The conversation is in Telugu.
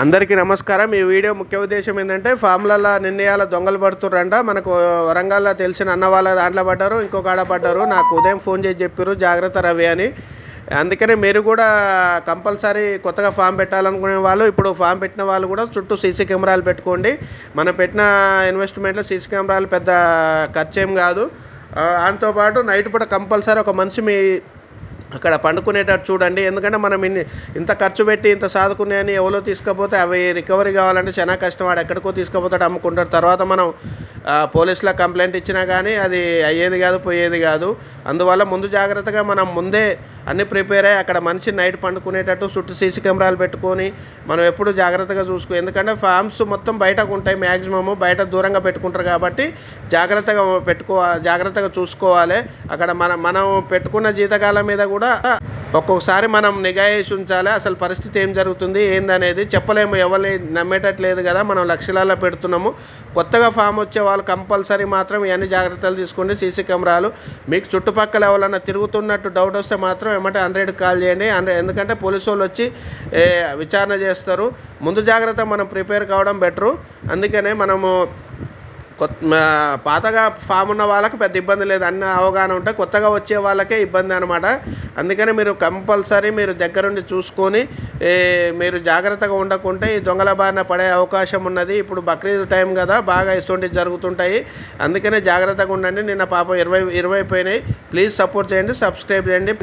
అందరికీ నమస్కారం. ఈ వీడియో ముఖ్య ఉద్దేశం ఏంటంటే ఫామ్లలో నిర్ణయాల దొంగలు పడుతుర్రంట. మనకు వరంగల్లో తెలిసిన అన్న వాళ్ళ దాంట్లో పడ్డారు ఇంకొక ఆడ పడ్డారు. నాకు ఉదయం ఫోన్ చేసి చెప్పారు జాగ్రత్త రవి అని. అందుకనే మీరు కూడా కంపల్సరీ కొత్తగా ఫామ్ పెట్టాలనుకునే వాళ్ళు ఇప్పుడు ఫామ్ పెట్టిన వాళ్ళు కూడా చుట్టూ సీసీ కెమెరాలు పెట్టుకోండి. మనం పెట్టిన ఇన్వెస్ట్మెంట్లో సీసీ కెమెరాలు పెద్ద ఖర్చేం కాదు. దాంతోపాటు నైట్ పూట కంపల్సరీ ఒక మనిషి మీ అక్కడ పండుకునేటట్టు చూడండి. ఎందుకంటే మనం ఇన్ని ఇంత ఖర్చు పెట్టి ఇంత సాదుకునే ఎవరో తీసుకపోతే అవి రికవరీ కావాలంటే చాలా కష్టం. వాడు ఎక్కడికో తీసుకుపోతాడు అమ్ముకుంటాడు. తర్వాత మనం పోలీసులకు కంప్లైంట్ ఇచ్చినా కానీ అది అయ్యేది కాదు పోయేది కాదు. అందువల్ల ముందు జాగ్రత్తగా మనం ముందే అన్ని ప్రిపేర్ అయ్యి అక్కడ మనిషి నైట్ పండుకునేటట్టు చుట్టూ సీసీ కెమెరాలు పెట్టుకొని మనం ఎప్పుడు జాగ్రత్తగా చూసుకో ఎందుకంటే ఫామ్స్ మొత్తం బయటకు ఉంటాయి మ్యాక్సిమము బయట దూరంగా పెట్టుకుంటారు కాబట్టి జాగ్రత్తగా పెట్టుకో జాగ్రత్తగా చూసుకోవాలి. అక్కడ మన మనం పెట్టుకున్న జీతకాలం మీద కూడా ఒక్కొక్కసారి మనం నిఘా వేసి ఉంచాలి. అసలు పరిస్థితి ఏం జరుగుతుంది ఏందనేది చెప్పలేము. ఎవరిని నమ్మేటట్లేదు కదా మనం లక్షలాల్లో పెడుతున్నాము. కొత్తగా ఫామ్ వచ్చే వాళ్ళు కంపల్సరీ మాత్రం ఇవన్నీ జాగ్రత్తలు తీసుకోండి. సీసీ కెమెరాలు. మీకు చుట్టుపక్కల ఎవరైనా తిరుగుతున్నట్టు డౌట్ వస్తే మాత్రం ఏమంటే హండ్రెడ్ కాల్ చేయండి. హండ్రెడ్ ఎందుకంటే పోలీసు వాళ్ళు వచ్చి విచారణ చేస్తారు. ముందు జాగ్రత్త మనం ప్రిపేర్ కావడం బెటరు. అందుకనే మనము కొత్త పాతగా ఫామ్ ఉన్న వాళ్ళకి పెద్ద ఇబ్బంది లేదు. అన్న అవగాహన ఉంటే కొత్తగా వచ్చే వాళ్ళకే ఇబ్బంది అనమాట అందుకని మీరు కంపల్సరీ మీరు దగ్గరుండి చూసుకొని మీరు జాగ్రత్తగా ఉండకుంటే ఈ దొంగల బారిన పడే అవకాశం ఉన్నది. ఇప్పుడు బక్రీద్ టైం కదా బాగా ఇటువంటివి జరుగుతుంటాయి. అందుకనే జాగ్రత్తగా ఉండండి. నిన్న పాపం ఇరవై ఇరవై పోయినాయి. ప్లీజ్ సపోర్ట్ చేయండి సబ్స్క్రైబ్ చేయండి.